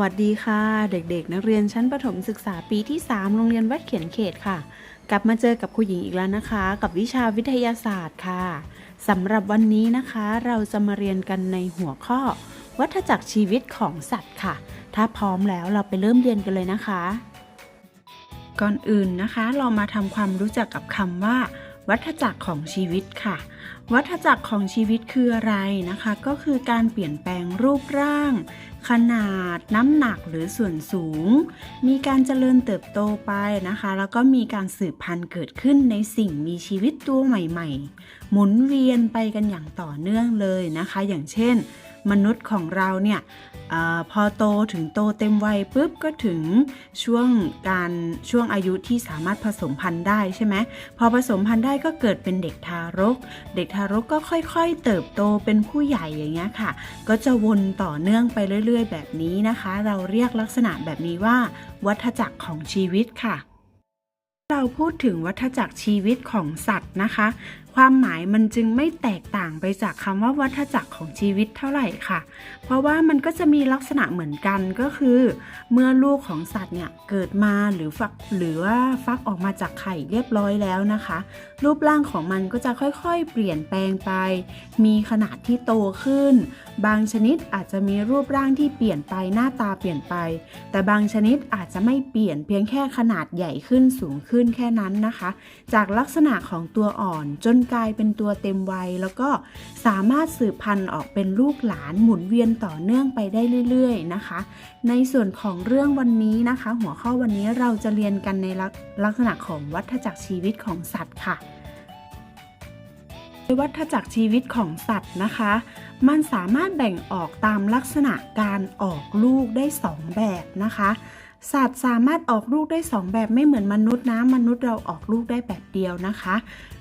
วัสดีค่ะ เด็กๆ นักเรียนชั้นประถมศึกษาปีที่ 3 โรงเรียนวัดเขียนเขตค่ะ กลับมาเจอกับครูหญิงอีกแล้วนะคะ กับวิชาวิทยาศาสตร์ค่ะสำหรับวันนี้นะคะ เราจะมาเรียนกันในหัวข้อ วัฏจักรชีวิตของสัตว์ค่ะ ถ้าพร้อมแล้วเราไปเริ่มเรียนกันเลยนะคะ ก่อนอื่นนะคะ เรามาทำความรู้จักกับคำว่า วัฏจักรของชีวิตค่ะ วัฏจักรของชีวิตคืออะไรนะคะ ก็คือการเปลี่ยนแปลงรูปร่าง ขนาด น้ำหนักหรือส่วนสูง มีการเจริญเติบโตไปนะคะ แล้วก็มีการสืบพันธุ์เกิดขึ้นในสิ่งมีชีวิตตัวใหม่ๆ หมุนเวียนไปกันอย่างต่อเนื่องเลยนะคะ อย่างเช่น มนุษย์ของเราเนี่ย อพอโตถึงโตเต็มวัยปุ๊บก็ถึงช่วงการช่วงอายุที่สามารถผสมพันธุ์ได้ใช่ไหมพอผสมพันธุ์ได้ก็เกิดเป็นเด็กทารก เด็กทารกก็ค่อยๆ เติบโตเป็นผู้ใหญ่อย่างเงี้ยค่ะ ก็จะวนต่อเนื่องไปเรื่อย ๆ แบบนี้นะคะ เราเรียกลักษณะแบบนี้ว่า วัฏจักรของชีวิตค่ะ เราพูดถึงวัฏจักรชีวิตของสัตว์นะคะ ความหมายมันจึงไม่แตกต่างไปจากคำว่าวัฏจักรของชีวิตเท่าไหร่ค่ะ เพราะว่ามันก็จะมีลักษณะเหมือนกันก็คือ เมื่อลูกของสัตว์เนี่ยเกิดมาหรือฟักหรือว่าฟักออกมาจากไข่เรียบร้อยแล้วนะคะ รูปร่างของมันก็จะค่อยๆ เปลี่ยนแปลงไป มีขนาดที่โตขึ้น บางชนิดอาจจะมีรูปร่างที่เปลี่ยนไปหน้าตาเปลี่ยนไป แต่บางชนิดอาจจะไม่เปลี่ยนเพียงแค่ขนาดใหญ่ขึ้นสูงขึ้นแค่นั้นนะคะ จากลักษณะของตัวอ่อนจนกลายเป็นตัวเต็มวัย แล้วก็สามารถสืบพันธุ์ออกเป็นลูกหลานหมุนเวียนต่อเนื่องไปได้เรื่อย ๆ นะคะ ในส่วนของเรื่องวันนี้นะคะ หัวข้อวันนี้เราจะเรียนกันในลักลักษณะของวัฏจักรชีวิตของสัตว์ค่ะวัฏจักรชีวิตของสัตว์นะคะ มันสามารถแบ่งออกตามลักษณะการออกลูกได้ 2 แบบนะคะ สัตว์สามารถออกลูกได้ 2 แบบไม่เหมือนมนุษย์นะ มนุษย์เราออกลูกได้แบบเดียวนะคะ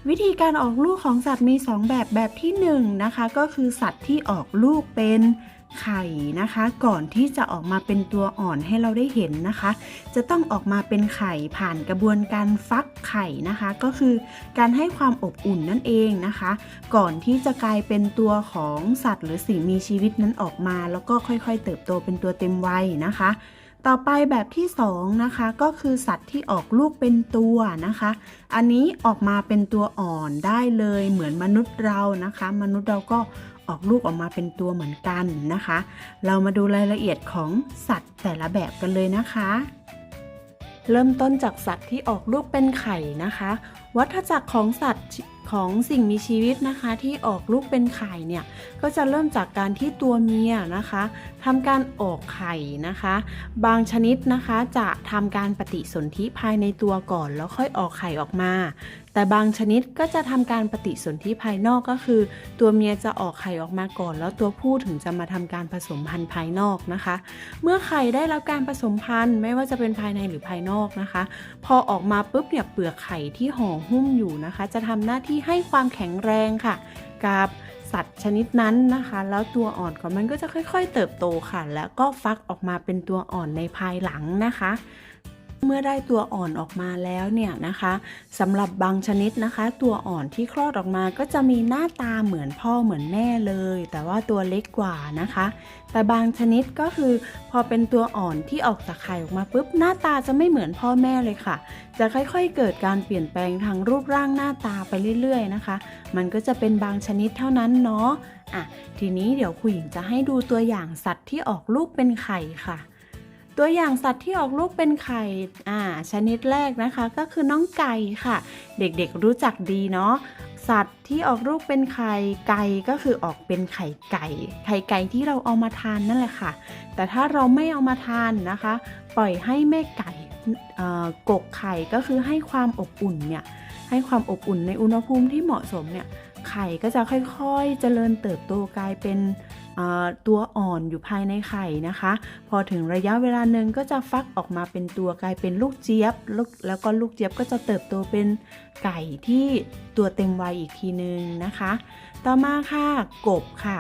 วิธีการออกลูกของสัตว์มี 2 แบบแบบที่1นงนะคะก็คือสัตว์ที่ออกลูกเป็นไข่นะคะ ก่อนที่จะออกมาเป็นตัวอ่อนให้เราได้เห็นนะคะ จะต้องออกมาเป็นไข่ผ่านกระบวนการฟักไข่นะคะ ก็คือการให้ความอบอุ่นนั่นเองนะคะ ก่อนที่จะกลายเป็นตัวของสัตว์ หรือสิ่งมีชีวิตนั้นออกมา แล้วก็ค่อยๆ เติบโตเป็นตัวเต็มวัยนะคะ ต่อไปแบบที่2นะคะก็คือสัตว์ที่ออกลูกเป็นตัวนะคะ อันนี้ออกมาเป็นตัวอ่อนได้เลยเหมือนมนุษย์เรานะคะ มนุษย์เราก็ออกลูกออกมาเป็นตัวเหมือนกันนะคะ เรามาดูรายละเอียดของสัตว์แต่ละแบบกันเลยนะคะ เริ่มต้นจากสัตว์ที่ออกลูกเป็นไข่นะคะ วัฏจักรของสัตว์ ของสิ่งมีชีวิตนะคะที่ออกลูกเป็นไข่เนี่ยก็จะเริ่มจากการที่ตัวเมียนะคะทำการออกไข่นะคะ บางชนิดนะคะจะทำการปฏิสนธิภายในตัวก่อน แล้วค่อยออกไข่ออกมา แต่บางชนิดก็จะทำการปฏิสนธิภายนอกก็คือ ตัวเมียจะออกไข่ออกมาก่อน แล้วตัวผู้ถึงจะมาทำการผสมพันธุ์ภายนอกนะคะ เมื่อไข่ได้รับการผสมพันธุ์ไม่ว่าจะเป็นภายในหรือภายนอกนะคะ พอออกมาปุ๊บเนี่ยเปลือกไข่ที่ห่อหุ้มอยู่นะคะ จะทำหน้าที่ให้ความแข็งแรงค่ะ กับสัตว์ชนิดนั้นนะคะ แล้วตัวอ่อนของมันก็จะค่อย ๆ เติบโตค่ะ แล้วก็ฟักออกมาเป็นตัวอ่อนในภายหลังนะคะ เมื่อได้ตัวอ่อนออกมาแล้วเนี่ยนะคะสำหรับบางชนิดนะคะ ตัวอ่อนที่คลอดออกมาก็จะมีหน้าตาเหมือนพ่อเหมือนแม่เลย แต่ว่าตัวเล็กกว่านะคะ แต่บางชนิดก็คือ พอเป็นตัวอ่อนที่ออกจากไข่ออกมาปุ๊บหน้าตาจะไม่เหมือนพ่อแม่เลยค่ะ จะค่อยๆเกิดการเปลี่ยนแปลงทางรูปร่างหน้าตาไปเรื่อยๆนะคะ มันก็จะเป็นบางชนิดเท่านั้นเนาะอะทีนี้เดี๋ยวคุยหญิงจะให้ดูตัวอย่างสัตว์ที่ออกลูกเป็นไข่ค่ะ ตัวอย่างสัตว์ที่ออกลูกเป็นไข่อ่าชนิดแรกนะคะก็คือน้องไก่ค่ะ เด็กๆรู้จักดีเนาะสัตว์ที่ออกลูกเป็นไข่ไก่ก็คือออกเป็นไข่ไก่ ไข่ไก่ที่เราเอามาทานนั่นแหละค่ะ แต่ถ้าเราไม่เอามาทานนะคะ ปล่อยให้แม่ไก่อ่อกกไข่ก็คือให้ความอบอุ่นเนี่ยให้ความอบอุ่นในอุณหภูมิที่เหมาะสมเนี่ยไข่ก็จะค่อยๆ เจริญเติบโตกลายเป็น ตัวอ่อนอยู่ภายในไข่นะคะ พอถึงระยะเวลาหนึ่งก็จะฟักออกมาเป็นตัวกลายเป็นลูกเจี๊ยบแล้วก็ลูกเจี๊ยบก็จะเติบโตเป็นไก่ที่ตัวเต็มวัยอีกทีนึงนะคะ ต่อมาค่ะกบค่ะ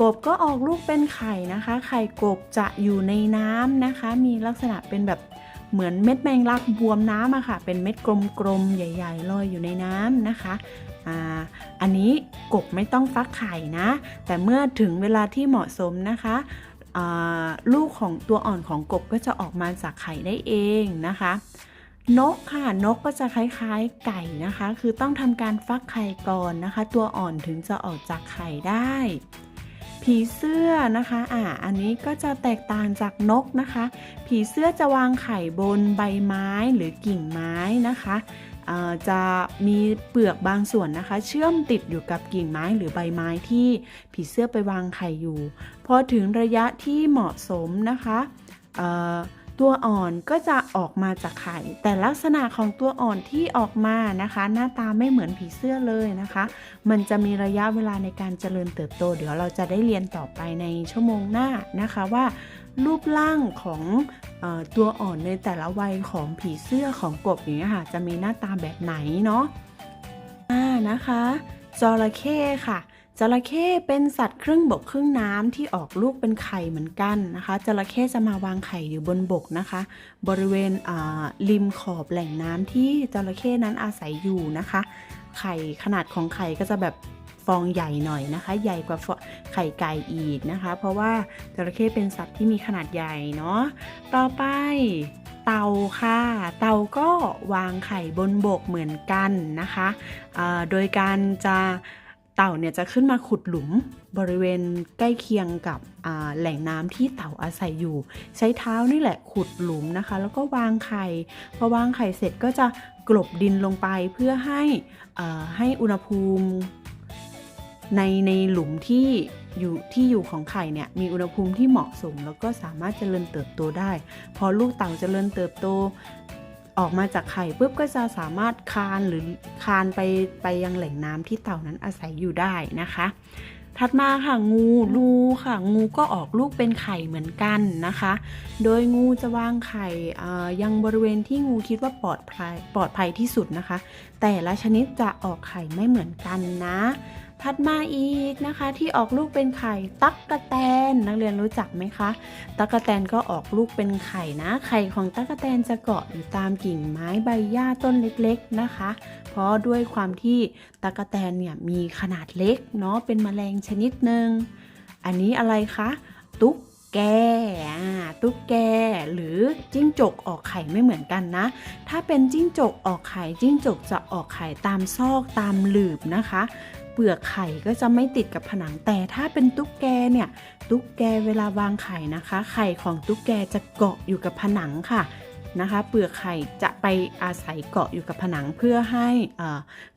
กบก็ออกลูกเป็นไข่นะคะ ไข่กบจะอยู่ในน้ำนะคะ มีลักษณะเป็นแบบเหมือนเม็ดแมงลักบวมน้ำอะค่ะ เป็นเม็ดกลมๆใหญ่ ๆ ลอยอยู่ในน้ำนะคะ อันนี้กบไม่ต้องฟักไข่นะ แต่เมื่อถึงเวลาที่เหมาะสมนะคะลูกของตัวอ่อนของกบก็จะออกมาจากไข่ได้เองนะคะ นกค่ะนกก็จะคล้ายๆไก่นะคะ คือต้องทำการฟักไข่ก่อนนะคะ ตัวอ่อนถึงจะออกจากไข่ได้ ผีเสื้อนะคะอ่าอันนี้ก็จะแตกต่างจากนกนะคะ ผีเสื้อจะวางไข่บนใบไม้หรือกิ่งไม้นะคะ จะมีเปลือกบางส่วนนะคะ เชื่อมติดอยู่กับกิ่งไม้หรือใบไม้ที่ผีเสื้อไปวางไข่อยู่ พอถึงระยะที่เหมาะสมนะคะตัวอ่อนก็จะออกมาจากไข่ แต่ลักษณะของตัวอ่อนที่ออกมานะคะ หน้าตาไม่เหมือนผีเสื้อเลยนะคะ มันจะมีระยะเวลาในการเจริญเติบโต เดี๋ยวเราจะได้เรียนต่อไปในชั่วโมงหน้านะคะว่า รูปร่างของอตัวอ่อนในแต่ละวัยของผีเสื้อของกบอย่างเงี้ยค่ะ จะมีหน้าตาแบบไหนเนาะอ่านะคะจระเข้ค่ะจระเข้เป็นสัตว์ครึ่งบกครึ่งน้ำที่ออกลูกเป็นไข่เหมือนกันนะคะจระเข้จะมาวางไข่อยู่บนบกนะคะ บริเวณริมขอบแหล่งน้ำที่จระเข้นั้นอาศัยอยู่นะคะ ไข่ขนาดของไข่ก็จะแบบ องใหญ่หน่อยนะคะ ใหญ่กว่าไข่ไก่อีกนะคะ เพราะว่าจระเข้เป็นสัตว์ที่มีขนาดใหญ่เนาะต่อไปเต่าค่ะ เต่าก็วางไข่บนบกเหมือนกันนะคะโดยการจะเต่าเนี่ยจะขึ้นมาขุดหลุมบริเวณใกล้เคียงกับแหล่งน้ำที่เต่าอาศัยอยู่ ใช้เท้านี่แหละขุดหลุมนะคะ แล้วก็วางไข่พอวางไข่เสร็จก็จะกลบดินลงไปเพื่อให้ให้อุณหภูมิ ในในหลุมที่อยู่ที่อยู่ของไข่เนี่ยมีอุณหภูมิที่เหมาะสม แล้วก็สามารถเจริญเติบโตได้ พอลูกเต่าเจริญเติบโตออกมาจากไข่ปุ๊บก็จะสามารถคานหรือคานไปไปยังแหล่งน้ำที่เต่านั้นอาศัยอยู่ได้นะคะ ถัดมาค่ะงูงูค่ะงูก็ออกลูกเป็นไข่เหมือนกันนะคะ โดยงูจะวางไข่อ่ายังบริเวณที่งูคิดว่าปลอดภัยปลอดภัยที่สุดนะคะ แต่ละชนิดจะออกไข่ไม่เหมือนกันนะ ถัดมาอีกนะคะ ที่ออกลูกเป็นไข่ตั๊กกะแตนนักเรียนรู้จักไหมคะตั๊กกะแตนก็ออกลูกเป็นไข่นะ ไข่ของตั๊กกะแตนจะเกาะอยู่ตามกิ่งไม้ใบหญ้าต้นเล็กๆนะคะ เพราะด้วยความที่ตั๊กกะแตนเนี่ยมีขนาดเล็กเนาะเป็นแมลงชนิดหนึ่งอันนี้อะไรคะตุ๊กแกตุ๊กแก หรือจิ้งจกออกไข่ไม่เหมือนกันนะ ถ้าเป็นจิ้งจกออกไข่จิ้งจกจะออกไข่ตามซอกตามหลืบนะคะ ลือกไข่ก็จะไม่ติดกับผนังแต่ถ้าเป็นตุ๊กแกเนี่ย ตุ๊กแกเวลาวางไข่นะคะ ไข่ของตุ๊กแกจะเกาะอยู่กับผนังค่ะนะคะ เปลือกไข่จะไปอาศัยเกาะอยู่กับผนังเพื่อให้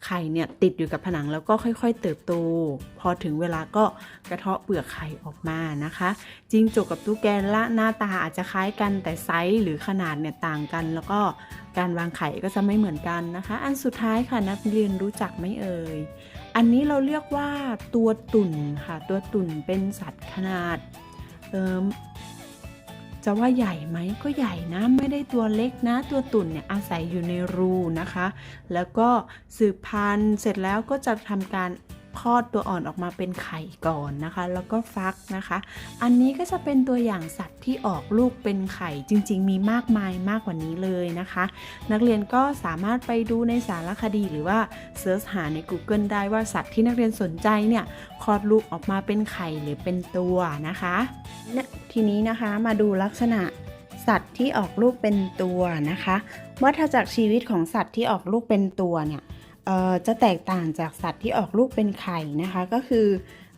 ไข่เนี่ยติดอยู่กับผนังแล้วก็ค่อยๆ เติบโต พอถึงเวลาก็กระเทาะเปลือกไข่ออกมานะคะจิงจกกับตุ๊กแกละหน้าตาอาจจะคล้ายกันแต่ไซส์หรือขนาดเนี่ยต่างกัน แล้วก็การวางไข่ก็จะไม่เหมือนกันนะคะ อันสุดท้ายค่ะนักเรียนรู้จักไหมเอ่ย อันนี้เราเรียกว่าตัวตุ่นค่ะ ตัวตุ่นเป็นสัตว์ขนาดเอิมจะว่าใหญ่ไหมก็ใหญ่นะ ไม่ได้ตัวเล็กนะ ตัวตุ่นเนี่ยอาศัยอยู่ในรูนะคะ แล้วก็สืบพันธุ์เสร็จแล้วก็จะทำการ คลอดตัวอ่อนออกมาเป็นไข่ก่อนนะคะ แล้วก็ฟักนะคะ อันนี้ก็จะเป็นตัวอย่างสัตว์ที่ออกลูกเป็นไข่จริง ๆ มีมากมายมากกว่านี้เลยนะคะ นักเรียนก็สามารถไปดูในสารคดีหรือว่าเสิร์ชหาใน Google ได้ว่าสัตว์ที่นักเรียนสนใจเนี่ยคลอดลูกออกมาเป็นไข่หรือเป็นตัวนะคะทีนี้นะคะมาดูลักษณะสัตว์ที่ออกลูกเป็นตัวนะคะวัฏจักรชีวิตของสัตว์ที่ออกลูกเป็นตัวเนี่ย จะแตกต่างจากสัตว์ที่ออกลูกเป็นไข่นะคะ ก็คือ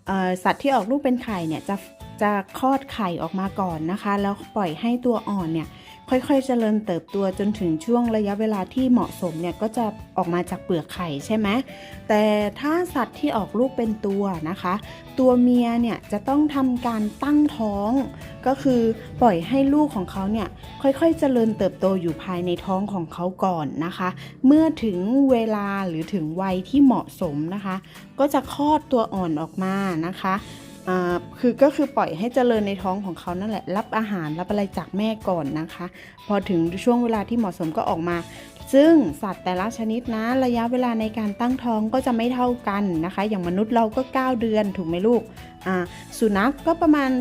อสัตว์ที่ออกลูกเป็นไข่เนี่ยจะจะคลอดไข่ออกมาก่อนนะคะ แล้วปล่อยให้ตัวอ่อนเนี่ย ค่อยๆเจริญเติบโตจนถึงช่วงระยะเวลาที่เหมาะสมเนี่ยก็จะออกมาจากเปลือกไข่ใช่ไหมแต่ถ้าสัตว์ที่ออกลูกเป็นตัวนะคะ ตัวเมียเนี่ยจะต้องทำการตั้งท้อง ก็คือปล่อยให้ลูกของเขาเนี่ยค่อยๆเจริญเติบโตอยู่ภายในท้องของเขาก่อนนะคะ เมื่อถึงเวลาหรือถึงวัยที่เหมาะสมนะคะ ก็จะคลอดตัวอ่อนออกมานะคะ คือก็คือปล่อยให้เจริญในท้องของเขานั่นแหละ รับอาหารรับอะไรจากแม่ก่อนนะคะ พอถึงช่วงเวลาที่เหมาะสมก็ออกมา ซึ่งสัตว์แต่ละชนิดนะ ระยะเวลาในการตั้งท้องก็จะไม่เท่ากันนะคะ อย่างมนุษย์เราก็ 9 เดือนถูกไหมลูก สุนัขกก็ประมาณ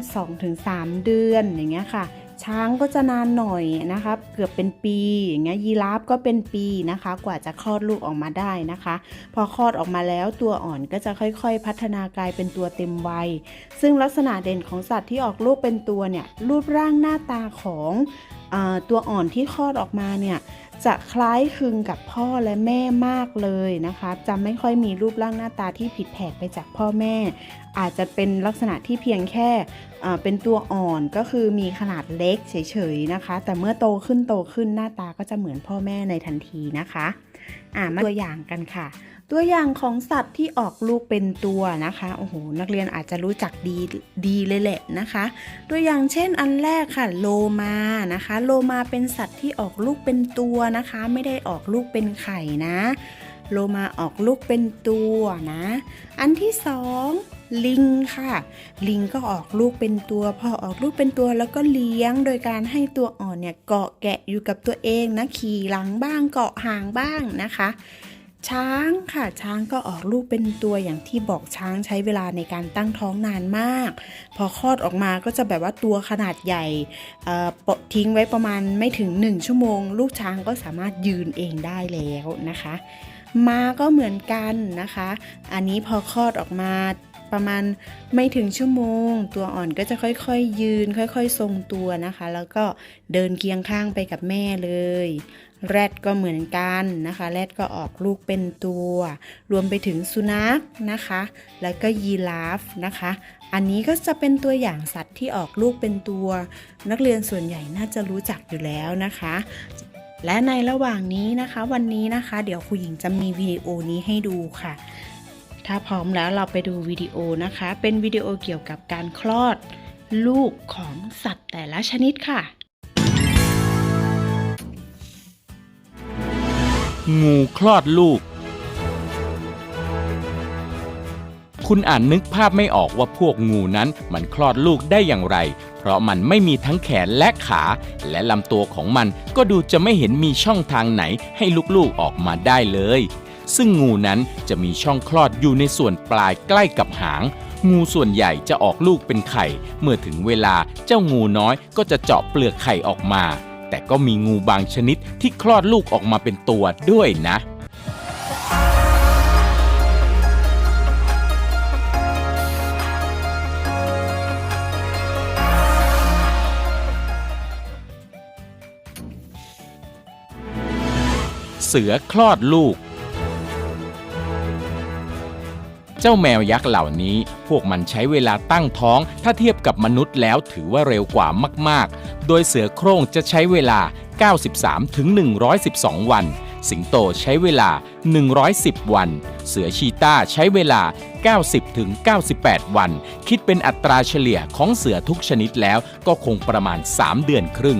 2-3 เดือนอย่างเงี้ยค่ะ ช้างก็จะนานหน่อยนะคะ เกือบเป็นปีอย่างเงี้ยยีราฟก็เป็นปีนะคะ กว่าจะคลอดลูกออกมาได้นะคะ พอคลอดออกมาแล้วตัวอ่อนก็จะค่อยๆ พัฒนากลายเป็นตัวเต็มวัย ซึ่งลักษณะเด่นของสัตว์ที่ออกลูกเป็นตัวเนี่ยรูปร่างหน้าตาของอตัวอ่อนที่คลอดออกมาเนี่ย จะคล้ายคลึงกับพ่อและแม่มากเลยนะคะจะไม่ค่อยมีรูปร่างหน้าตาที่ผิดแผกไปจากพ่อแม่ อาจจะเป็นลักษณะที่เพียงแค่เป็นตัวอ่อนก็คือมีขนาดเล็กเฉยๆนะคะ แต่เมื่อโตขึ้นโตขึ้นหน้าตาก็จะเหมือนพ่อแม่ในทันทีนะคะอ่ามาตัวอย่างกันค่ะ ตัวอย่างของสัตว์ที่ออกลูกเป็นตัวนะคะโอ้โหนักเรียนอาจจะรู้จักดีดีเลยแหละนะคะ ตัวอย่างเช่นอันแรกค่ะโลมานะคะ โลมาเป็นสัตว์ที่ออกลูกเป็นตัวนะคะ ไม่ได้ออกลูกเป็นไข่นะ โลมาออกลูกเป็นตัวนะ อันที่สองลิงค่ะ ลิงก็ออกลูกเป็นตัว พอออกลูกเป็นตัวแล้วก็เลี้ยงโดยการให้ตัวอ่อนเนี่ยเกาะแกะอยู่กับตัวเองนะขี่หลังบ้างเกาะหางบ้างนะคะ ช้างค่ะช้างก็ออกลูกเป็นตัวอย่างที่บอกช้างใช้เวลาในการตั้งท้องนานมาก พอคลอดออกมาก็จะแบบว่าตัวขนาดใหญ่เอ่อปะทิ้งไว้ประมาณไม่ถึง 1 ชั่วโมง ลูกช้างก็สามารถยืนเองได้แล้วนะคะม้าก็เหมือนกันนะคะ อันนี้พอคลอดออกมาประมาณไม่ถึงชั่วโมง ตัวอ่อนก็จะค่อยๆ ยืน ค่อยๆ ทรงตัวนะคะ แล้วก็เดินเคียงข้างไปกับแม่เลย แรดก็เหมือนกันนะคะ แรดก็ออกลูกเป็นตัว รวมไปถึงสุนัขนะคะ แล้วก็ยีราฟนะคะ อันนี้ก็จะเป็นตัวอย่างสัตว์ที่ออกลูกเป็นตัว นักเรียนส่วนใหญ่น่าจะรู้จักอยู่แล้วนะคะ และในระหว่างนี้นะคะ วันนี้นะคะ เดี๋ยวครูหญิงจะมีวิดีโอนี้ให้ดูค่ะ ถ้าพร้อมแล้วเราไปดูวิดีโอนะคะ เป็นวิดีโอเกี่ยวกับการคลอดลูกของสัตว์แต่ละชนิดค่ะ งูคลอดลูก คุณอ่านนึกภาพไม่ออกว่าพวกงูนั้นมันคลอดลูกได้อย่างไร เพราะมันไม่มีทั้งแขนและขา และลำตัวของมันก็ดูจะไม่เห็นมีช่องทางไหนให้ลูกๆออกมาได้เลย ซึ่งงูนั้นจะมีช่องคลอดอยู่ในส่วนปลายใกล้กับหางงูส่วนใหญ่จะออกลูกเป็นไข่ เมื่อถึงเวลาเจ้างูน้อยก็จะเจาะเปลือกไข่ออกมา แต่ก็มีงูบางชนิดที่คลอดลูกออกมาเป็นตัวด้วยนะเสือคลอดลูก เจ้าแมวยักษ์เหล่านี้ พวกมันใช้เวลาตั้งท้อง ถ้าเทียบกับมนุษย์แล้วถือว่าเร็วกว่ามาก ๆ โดยเสือโคร่งจะใช้เวลา 93ถึง112 วัน สิงโตใช้เวลา 110 วัน เสือชีต้าใช้เวลา 90ถึง98 วัน คิดเป็นอัตราเฉลี่ยของเสือทุกชนิดแล้วก็คงประมาณ 3 เดือนครึ่ง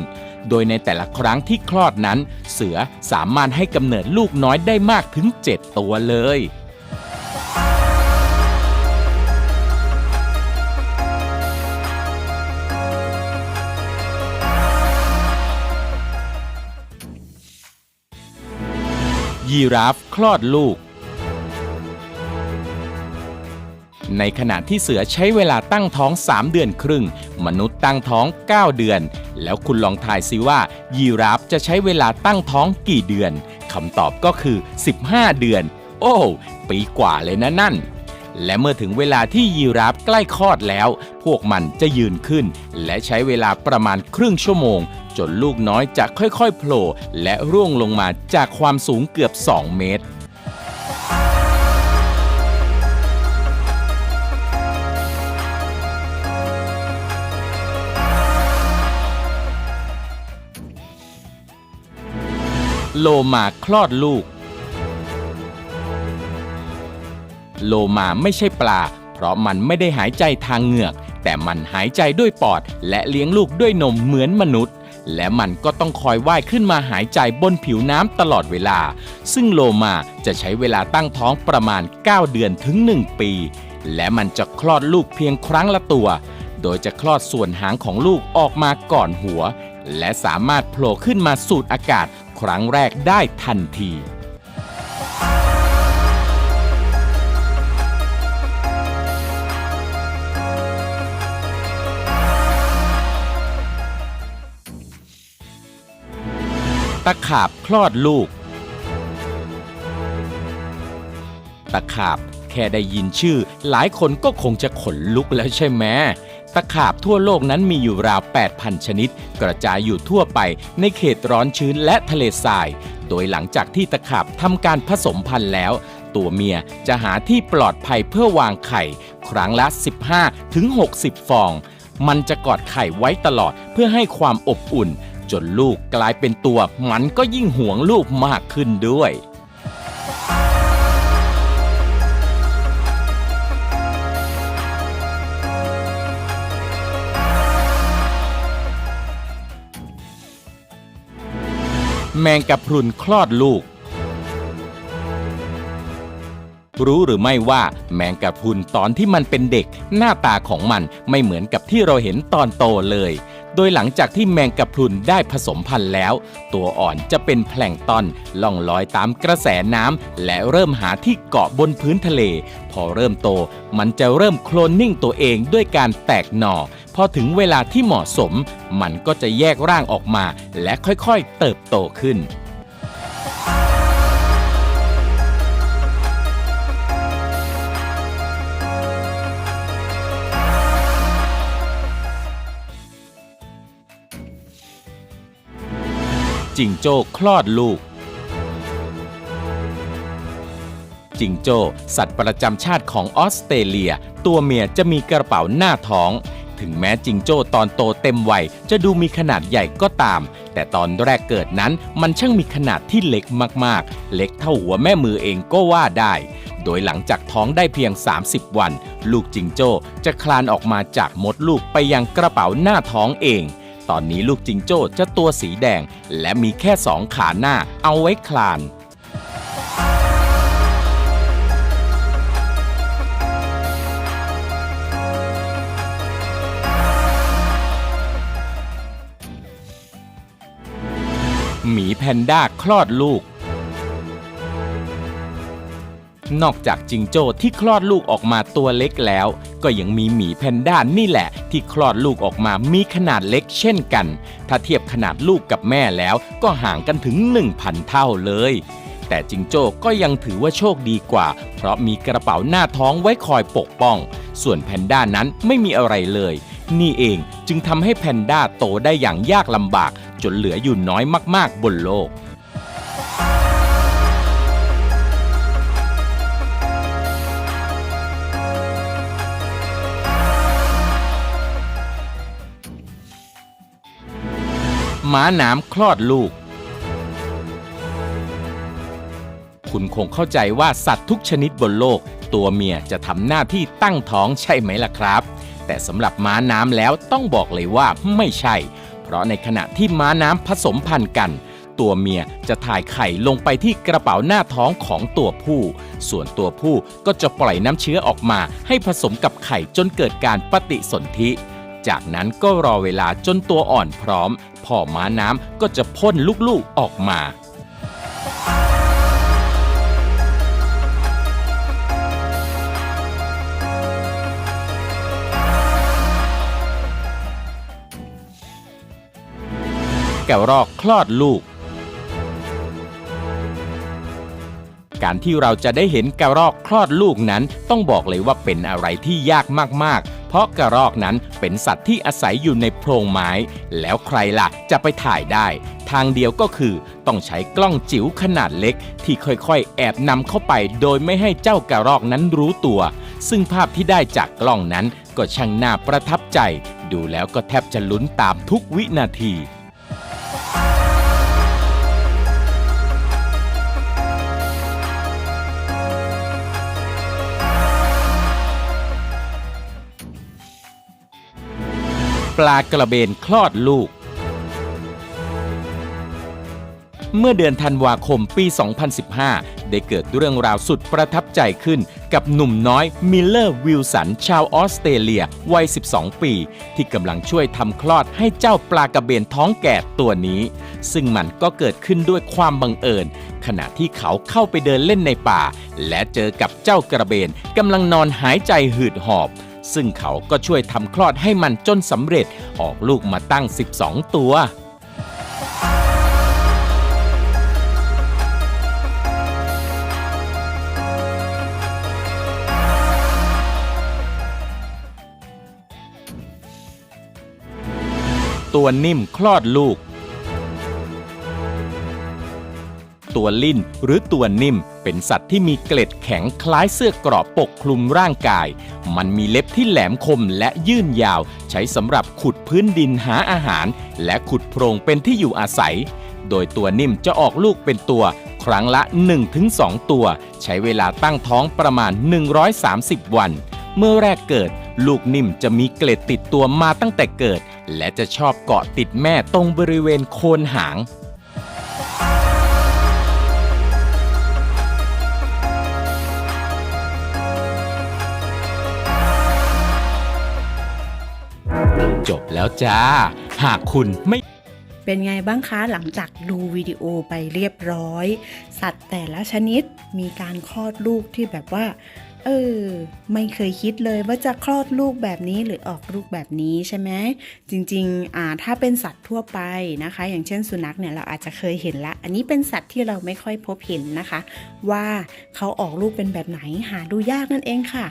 โดยในแต่ละครั้งที่คลอดนั้น เสือสามารถให้กำเนิดลูกน้อยได้มากถึง 7 ตัวเลย ยีราฟคลอดลูก ในขณะที่เสือใช้เวลาตั้งท้อง 3 เดือนครึ่ง มนุษย์ตั้งท้อง 9 เดือน แล้วคุณลองทายซิว่า ยีราฟจะใช้เวลาตั้งท้องกี่เดือนคำตอบก็คือ 15 เดือน โอ้ ปีกว่าเลยนะนั่น และเมื่อถึงเวลาที่ยีราฟใกล้คลอดแล้ว พวกมันจะยืนขึ้น และใช้เวลาประมาณครึ่งชั่วโมง จนลูกน้อยจะค่อยๆโผล่และร่วงลงมาจากความสูงเกือบ 2 เมตรโลมาคลอดลูก โลมาไม่ใช่ปลา เพราะมันไม่ได้หายใจทางเหงือก แต่มันหายใจด้วยปอด และเลี้ยงลูกด้วยนมเหมือนมนุษย์ และมันก็ต้องคอยว่ายขึ้นมาหายใจบนผิวน้ำตลอดเวลา ซึ่งโลมาจะใช้เวลาตั้งท้องประมาณ 9 เดือนถึง 1 ปี และมันจะคลอดลูกเพียงครั้งละตัว โดยจะคลอดส่วนหางของลูกออกมาก่อนหัว และสามารถโผล่ขึ้นมาสูดอากาศครั้งแรกได้ทันที ตะขาบคลอดลูก ตะขาบแค่ได้ยินชื่อ หลายคนก็คงจะขนลุกแล้วใช่ไหมตะขาบทั่วโลกนั้นมีอยู่ราว 8,000 ชนิด กระจายอยู่ทั่วไปในเขตร้อนชื้นและทะเลทราย โดยหลังจากที่ตะขาบทำการผสมพันธุ์แล้ว ตัวเมียจะหาที่ปลอดภัยเพื่อวางไข่ ครั้งละ 15ถึง60 ฟอง มันจะกอดไข่ไว้ตลอดเพื่อให้ความอบอุ่น จนลูกกลายเป็นตัวมันก็ยิ่งหวงลูกมากขึ้นด้วย แมงกะพรุนคลอดลูกรู้หรือไม่ว่าแมงกะพรุนตอนที่มันเป็นเด็ก หน้าตาของมันไม่เหมือนกับที่เราเห็นตอนโตเลย โดยหลังจากที่แมงกะพรุนได้ผสมพันธุ์แล้ว ตัวอ่อนจะเป็นแพลงตอนล่องลอยตามกระแสน้ำและเริ่มหาที่เกาะบนพื้นทะเล พอเริ่มโต มันจะเริ่มโคลนนิ่งตัวเองด้วยการแตกหน่อ พอถึงเวลาที่เหมาะสม มันก็จะแยกร่างออกมา และค่อยๆ เติบโตขึ้น จิงโจ้คลอดลูก จิงโจ้ สัตว์ประจำชาติของออสเตรเลีย ตัวเมียจะมีกระเป๋าหน้าท้อง ถึงแม้จิงโจ้ตอนโตเต็มวัยจะดูมีขนาดใหญ่ก็ตาม แต่ตอนแรกเกิดนั้นมันช่างมีขนาดที่เล็กมากๆ เล็กเท่าหัวแม่มือเองก็ว่าได้ โดยหลังจากท้องได้เพียง 30 วัน ลูกจิงโจ้จะคลานออกมาจากมดลูกไปยังกระเป๋าหน้าท้องเอง ตอนนี้ลูกจิงโจ้จะตัวสีแดง และมีแค่สองขาหน้าเอาไว้คลาน หมีแพนด้าคลอดลูก นอกจากจิงโจ้ที่คลอดลูกออกมาตัวเล็กแล้ว ก็ยังมีหมีแพนด้านี่แหละ ที่คลอดลูกออกมามีขนาดเล็กเช่นกัน ถ้าเทียบขนาดลูกกับแม่แล้วก็ห่างกันถึง 1,000 เท่าเลย แต่จิงโจ้ก็ยังถือว่าโชคดีกว่า เพราะมีกระเป๋าหน้าท้องไว้คอยปกป้อง ส่วนแพนด้านั้นไม่มีอะไรเลย นี่เองจึงทำให้แพนด้าโตได้อย่างยากลำบาก จนเหลืออยู่น้อยมากๆ บนโลก ม้าน้ำคลอดลูก คุณคงเข้าใจว่าสัตว์ทุกชนิดบนโลก ตัวเมียจะทำหน้าที่ตั้งท้องใช่ไหมล่ะครับ แต่สำหรับม้าน้ำแล้วต้องบอกเลยว่าไม่ใช่ เพราะในขณะที่ม้าน้ำผสมพันธุ์กันตัวเมียจะถ่ายไข่ลงไปที่กระเป๋าหน้าท้องของตัวผู้ ส่วนตัวผู้ก็จะปล่อยน้ำเชื้อออกมาให้ผสมกับไข่จนเกิดการปฏิสนธิ จากนั้นก็รอเวลาจนตัวอ่อนพร้อมพ่อม้าน้ำก็จะพ่นลูกๆออกมา แกะรอกคลอดลูกการที่เราจะได้เห็นกระรอกคลอดลูกนั้น ต้องบอกเลยว่าเป็นอะไรที่ยากมากๆ ราะกระรอกนั้นเป็นสัตว์ที่อาศัยอยู่ในโพรงไม้ แล้วใครล่ะจะไปถ่ายได้ ทางเดียวก็คือต้องใช้กล้องจิ๋วขนาดเล็ก ที่ค่อยๆ แอบนำเข้าไป โดยไม่ให้เจ้ากระรอกนั้นรู้ตัว ซึ่งภาพที่ได้จากกล้องนั้นก็ช่างน่าประทับใจ ดูแล้วก็แทบจะลุ้นตามทุกวินาที ปลากระเบนคลอดลูก เมื่อเดือนธันวาคมปี 2015 ได้เกิดเรื่องราวสุดประทับใจขึ้นกับหนุ่มน้อยมิลเลอร์วิลสันชาวออสเตรเลียวัย 12 ปี ที่กำลังช่วยทำคลอดให้เจ้าปลากระเบนท้องแก่ตัวนี้ ซึ่งมันก็เกิดขึ้นด้วยความบังเอิญ ขณะที่เขาเข้าไปเดินเล่นในป่า และเจอกับเจ้ากระเบนกำลังนอนหายใจหืดหอบ ซึ่งเขาก็ช่วยทำคลอดให้มันจนสำเร็จออกลูกมาตั้ง 12 ตัวตัวนิ่มคลอดลูก ตัวลิ้นหรือตัวนิ่ม เป็นสัตว์ที่มีเกล็ดแข็งคล้ายเสื้อเกราะปกคลุมร่างกาย มันมีเล็บที่แหลมคมและยื่นยาว ใช้สำหรับขุดพื้นดินหาอาหาร และขุดโพรงเป็นที่อยู่อาศัย โดยตัวนิ่มจะออกลูกเป็นตัว ครั้งละ 1-2 ตัว ใช้เวลาตั้งท้องประมาณ 130 วัน เมื่อแรกเกิดลูกนิ่มจะมีเกล็ดติดตัวมาตั้งแต่เกิด และจะชอบเกาะติดแม่ตรงบริเวณโคนหาง จบแล้วจ้า หากคุณไม่เป็นไงบ้างคะหลังจากดูวิดีโอไปเรียบร้อย สัตว์แต่ละชนิดมีการคลอดลูกที่แบบว่า เออ ไม่เคยคิดเลยว่าจะคลอดลูกแบบนี้หรือออกลูกแบบนี้ใช่ไหมจริงๆอ่าถ้าเป็นสัตว์ทั่วไปนะคะ อย่างเช่นสุนัขเนี่ยเราอาจจะเคยเห็นละ อันนี้เป็นสัตว์ที่เราไม่ค่อยพบเห็นนะคะ ว่าเขาออกลูกเป็นแบบไหนหาดูยากนั่นเองค่ะ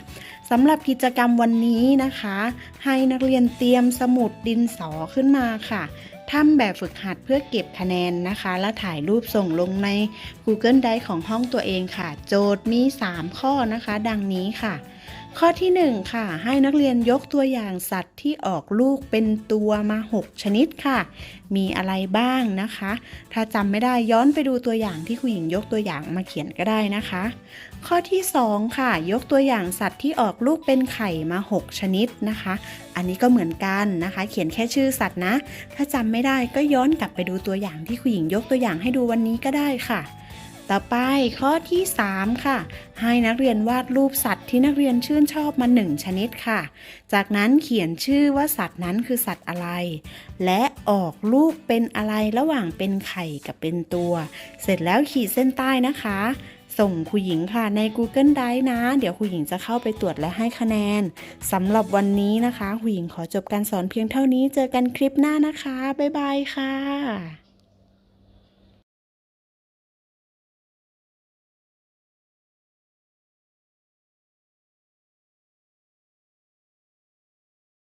สำหรับกิจกรรมวันนี้นะคะ ให้นักเรียนเตรียมสมุดดินสอขึ้นมาค่ะ ทำแบบฝึกหัดเพื่อเก็บคะแนนนะคะ และถ่ายรูปส่งลงใน Google Drive ของห้องตัวเองค่ะ โจทย์มี 3 ข้อนะคะ ดังนี้ค่ะ ข้อที่ 1 ค่ะ ให้นักเรียนยกตัวอย่างสัตว์ที่ออกลูกเป็นตัวมา 6 ชนิดค่ะ มีอะไรบ้างนะคะ ถ้าจำไม่ได้ย้อนไปดูตัวอย่างที่คุณหญิงยกตัวอย่างมาเขียนก็ได้นะคะ ข้อที่ 2 ค่ะ ยกตัวอย่างสัตว์ที่ออกลูกเป็นไข่มา 6 ชนิดนะคะ อันนี้ก็เหมือนกันนะคะ เขียนแค่ชื่อสัตว์นะ ถ้าจำไม่ได้ก็ย้อนกลับไปดูตัวอย่างที่คุณหญิงยกตัวอย่างให้ดูวันนี้ก็ได้ค่ะ ต่อไปข้อที่ 3 ค่ะ ให้นักเรียนวาดรูปสัตว์ที่นักเรียนชื่นชอบมา 1 ชนิดค่ะ จากนั้นเขียนชื่อว่าสัตว์นั้นคือสัตว์อะไร และออกลูกเป็นอะไรระหว่างเป็นไข่กับเป็นตัว เสร็จแล้วขีดเส้นใต้นะคะ ส่งครูหญิงค่ะใน Google Drive นะ เดี๋ยวครูหญิงจะเข้าไปตรวจและให้คะแนนสำหรับวันนี้นะคะครูหญิงขอจบการสอนเพียงเท่านี้ เจอกันคลิปหน้านะคะ บ๊ายบายค่ะ